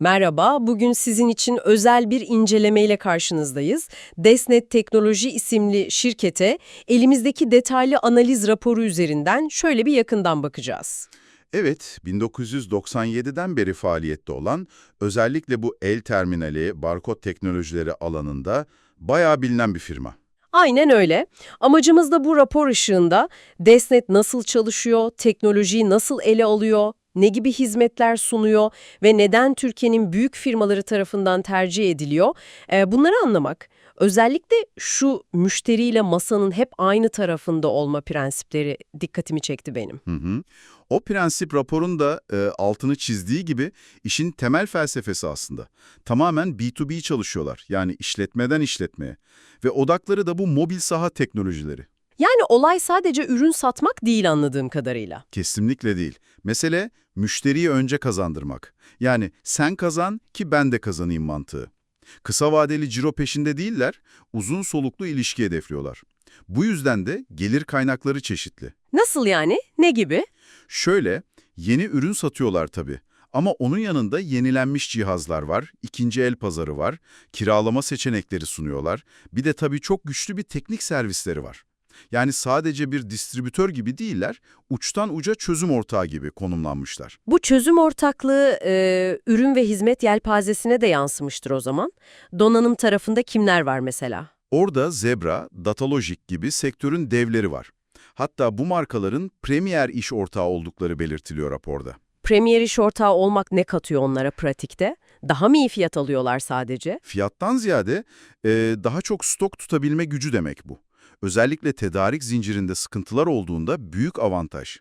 Merhaba, bugün sizin için özel bir incelemeyle karşınızdayız. Desnet Teknoloji isimli şirkete elimizdeki detaylı analiz raporu üzerinden şöyle bir yakından bakacağız. Evet, 1997'den beri faaliyette olan, özellikle bu el terminali, barkod teknolojileri alanında bayağı bilinen bir firma. Aynen öyle. Amacımız da bu rapor ışığında Desnet nasıl çalışıyor, teknolojiyi nasıl ele alıyor, ne gibi hizmetler sunuyor ve neden Türkiye'nin büyük firmaları tarafından tercih ediliyor, e, bunları anlamak. Özellikle şu müşteriyle masanın hep aynı tarafında olma prensipleri dikkatimi çekti benim. Hı hı. O prensip raporun da e, altını çizdiği gibi işin temel felsefesi aslında. Tamamen B2B çalışıyorlar, yani işletmeden işletmeye. Ve odakları da bu mobil saha teknolojileri. Yani olay sadece ürün satmak değil anladığım kadarıyla. Kesinlikle değil. Mesele müşteriyi önce kazandırmak. Yani sen kazan ki ben de kazanayım mantığı. Kısa vadeli ciro peşinde değiller, uzun soluklu ilişki hedefliyorlar. Bu yüzden de gelir kaynakları çeşitli. Nasıl yani? Ne gibi? Şöyle, yeni ürün satıyorlar tabii. Ama onun yanında yenilenmiş cihazlar var, ikinci el pazarı var, kiralama seçenekleri sunuyorlar. Bir de tabii çok güçlü bir teknik servisleri var. Yani sadece bir distribütör gibi değiller, uçtan uca çözüm ortağı gibi konumlanmışlar. Bu çözüm ortaklığı e, ürün ve hizmet yelpazesine de yansımıştır o zaman. Donanım tarafında kimler var mesela? Orada Zebra, Datalogic gibi sektörün devleri var. Hatta bu markaların premier iş ortağı oldukları belirtiliyor raporda. Premier iş ortağı olmak ne katıyor onlara pratikte? Daha mı iyi fiyat alıyorlar sadece? Fiyattan ziyade e, daha çok stok tutabilme gücü demek bu. Özellikle tedarik zincirinde sıkıntılar olduğunda büyük avantaj.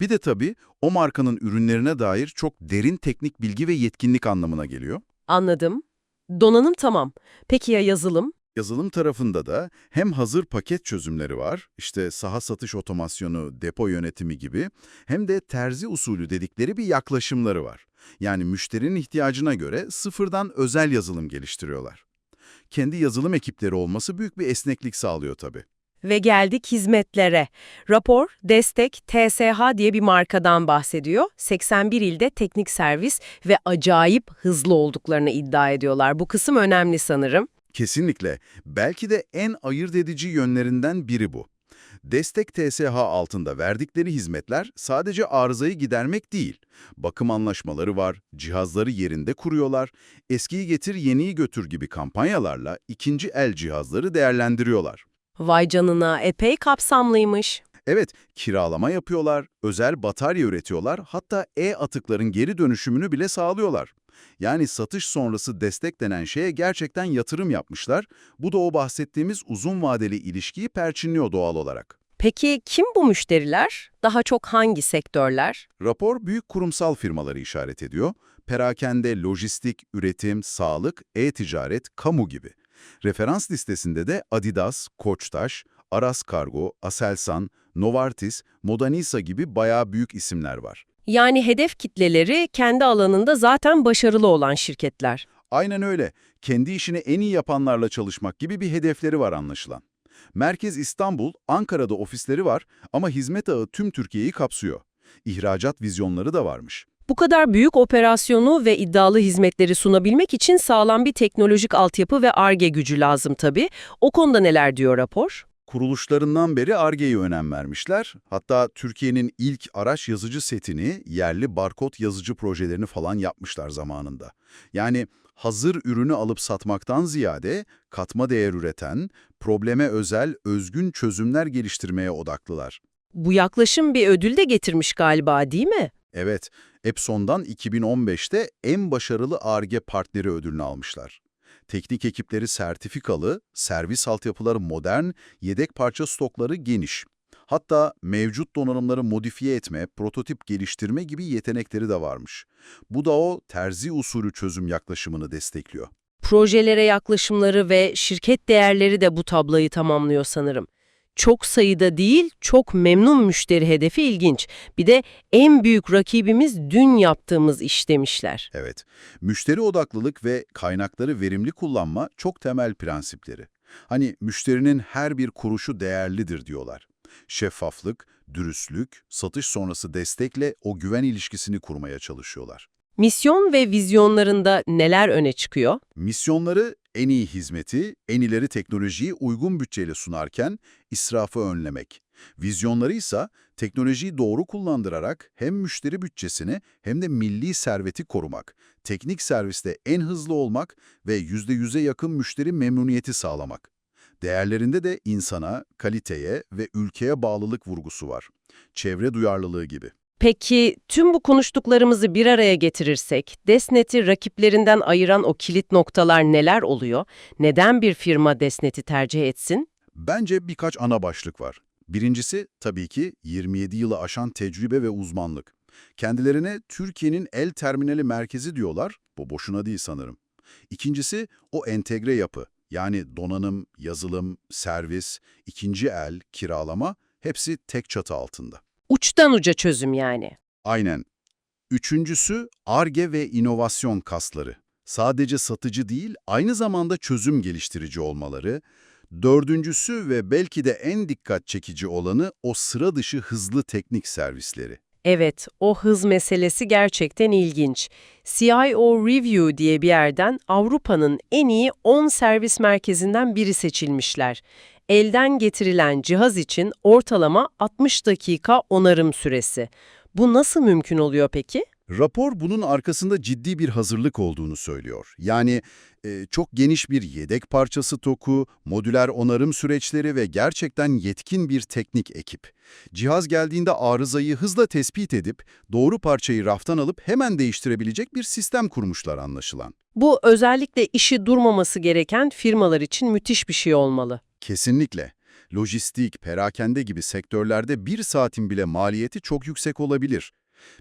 Bir de tabii o markanın ürünlerine dair çok derin teknik bilgi ve yetkinlik anlamına geliyor. Anladım. Donanım tamam. Peki ya yazılım? Yazılım tarafında da hem hazır paket çözümleri var, işte saha satış otomasyonu, depo yönetimi gibi, hem de terzi usulü dedikleri bir yaklaşımları var. Yani müşterinin ihtiyacına göre sıfırdan özel yazılım geliştiriyorlar. Kendi yazılım ekipleri olması büyük bir esneklik sağlıyor tabii. Ve geldik hizmetlere. Rapor, Destek, TSH diye bir markadan bahsediyor. 81 ilde teknik servis ve acayip hızlı olduklarını iddia ediyorlar. Bu kısım önemli sanırım. Kesinlikle. Belki de en ayırt edici yönlerinden biri bu. Destek TSH altında verdikleri hizmetler sadece arızayı gidermek değil. Bakım anlaşmaları var, cihazları yerinde kuruyorlar, eskiyi getir yeniyi götür gibi kampanyalarla ikinci el cihazları değerlendiriyorlar. Vay canına, epey kapsamlıymış. Evet, kiralama yapıyorlar, özel batarya üretiyorlar, hatta e-atıkların geri dönüşümünü bile sağlıyorlar. Yani satış sonrası destek denen şeye gerçekten yatırım yapmışlar. Bu da o bahsettiğimiz uzun vadeli ilişkiyi perçinliyor doğal olarak. Peki kim bu müşteriler? Daha çok hangi sektörler? Rapor büyük kurumsal firmaları işaret ediyor. Perakende, lojistik, üretim, sağlık, e-ticaret, kamu gibi. Referans listesinde de Adidas, Koçtaş, Aras Kargo, Aselsan, Novartis, Modanisa gibi bayağı büyük isimler var. Yani hedef kitleleri kendi alanında zaten başarılı olan şirketler. Aynen öyle. Kendi işini en iyi yapanlarla çalışmak gibi bir hedefleri var anlaşılan. Merkez İstanbul, Ankara'da ofisleri var ama hizmet ağı tüm Türkiye'yi kapsıyor. İhracat vizyonları da varmış. Bu kadar büyük operasyonu ve iddialı hizmetleri sunabilmek için sağlam bir teknolojik altyapı ve ARGE gücü lazım tabii. O konuda neler diyor rapor? Kuruluşlarından beri ARGE'ye önem vermişler. Hatta Türkiye'nin ilk araç yazıcı setini, yerli barkod yazıcı projelerini falan yapmışlar zamanında. Yani hazır ürünü alıp satmaktan ziyade katma değer üreten, probleme özel, özgün çözümler geliştirmeye odaklılar. Bu yaklaşım bir ödül de getirmiş galiba değil mi? Evet, Epson'dan 2015'te en başarılı ARGE partneri ödülünü almışlar. Teknik ekipleri sertifikalı, servis altyapıları modern, yedek parça stokları geniş. Hatta mevcut donanımları modifiye etme, prototip geliştirme gibi yetenekleri de varmış. Bu da o terzi usulü çözüm yaklaşımını destekliyor. Projelere yaklaşımları ve şirket değerleri de bu tabloyu tamamlıyor sanırım. Çok sayıda değil, çok memnun müşteri hedefi ilginç. Bir de en büyük rakibimiz dün yaptığımız iş demişler. Evet, müşteri odaklılık ve kaynakları verimli kullanma çok temel prensipleri. Hani müşterinin her bir kuruşu değerlidir diyorlar. Şeffaflık, dürüstlük, satış sonrası destekle o güven ilişkisini kurmaya çalışıyorlar. Misyon ve vizyonlarında neler öne çıkıyor? Misyonları en iyi hizmeti, en ileri teknolojiyi uygun bütçeyle sunarken israfı önlemek. Vizyonları ise teknolojiyi doğru kullandırarak hem müşteri bütçesini hem de milli serveti korumak, teknik serviste en hızlı olmak ve %100'e yakın müşteri memnuniyeti sağlamak. Değerlerinde de insana, kaliteye ve ülkeye bağlılık vurgusu var. Çevre duyarlılığı gibi. Peki tüm bu konuştuklarımızı bir araya getirirsek, Desnet'i rakiplerinden ayıran o kilit noktalar neler oluyor? Neden bir firma Desnet'i tercih etsin? Bence birkaç ana başlık var. Birincisi tabii ki 27 yılı aşan tecrübe ve uzmanlık. Kendilerine Türkiye'nin el terminali merkezi diyorlar, bu boşuna değil sanırım. İkincisi o entegre yapı, yani donanım, yazılım, servis, ikinci el, kiralama hepsi tek çatı altında. Uçtan uca çözüm yani. Aynen. Üçüncüsü ARGE ve inovasyon kasları. Sadece satıcı değil, aynı zamanda çözüm geliştirici olmaları. Dördüncüsü ve belki de en dikkat çekici olanı o sıra dışı hızlı teknik servisleri. Evet, o hız meselesi gerçekten ilginç. CIO Review diye bir yerden Avrupa'nın en iyi 10 servis merkezinden biri seçilmişler. Elden getirilen cihaz için ortalama 60 dakika onarım süresi. Bu nasıl mümkün oluyor peki? Rapor bunun arkasında ciddi bir hazırlık olduğunu söylüyor. Yani e, çok geniş bir yedek parçası toku, modüler onarım süreçleri ve gerçekten yetkin bir teknik ekip. Cihaz geldiğinde arızayı hızla tespit edip doğru parçayı raftan alıp hemen değiştirebilecek bir sistem kurmuşlar anlaşılan. Bu özellikle işi durmaması gereken firmalar için müthiş bir şey olmalı. Kesinlikle. Lojistik, perakende gibi sektörlerde bir saatin bile maliyeti çok yüksek olabilir.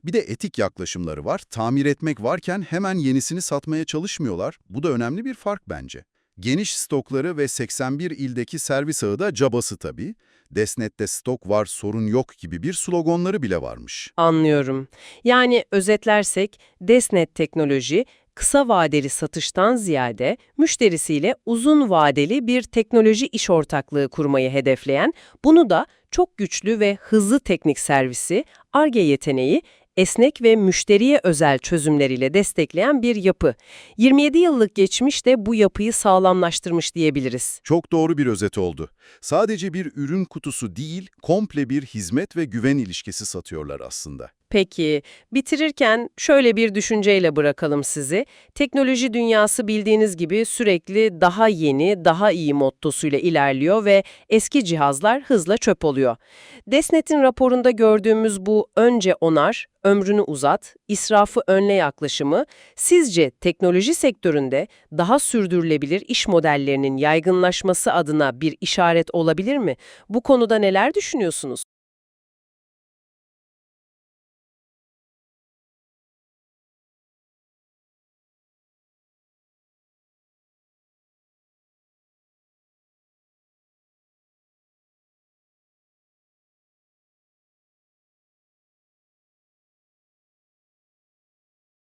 Bir de etik yaklaşımları var. Tamir etmek varken hemen yenisini satmaya çalışmıyorlar. Bu da önemli bir fark bence. Geniş stokları ve 81 ildeki servis ağı da cabası tabii. Desnet'te stok var, sorun yok gibi bir sloganları bile varmış. Anlıyorum. Yani özetlersek Desnet Teknoloji kısa vadeli satıştan ziyade müşterisiyle uzun vadeli bir teknoloji iş ortaklığı kurmayı hedefleyen, bunu da çok güçlü ve hızlı teknik servisi, ARGE yeteneği, esnek ve müşteriye özel çözümleriyle destekleyen bir yapı. 27 yıllık geçmiş de bu yapıyı sağlamlaştırmış diyebiliriz. Çok doğru bir özet oldu. Sadece bir ürün kutusu değil, komple bir hizmet ve güven ilişkisi satıyorlar aslında. Peki, bitirirken şöyle bir düşünceyle bırakalım sizi. Teknoloji dünyası bildiğiniz gibi sürekli daha yeni, daha iyi mottosuyla ilerliyor ve eski cihazlar hızla çöp oluyor. Desnet'in raporunda gördüğümüz bu önce onar, ömrünü uzat, israfı önle yaklaşımı sizce teknoloji sektöründe daha sürdürülebilir iş modellerinin yaygınlaşması adına bir işaret olabilir mi? Bu konuda neler düşünüyorsunuz?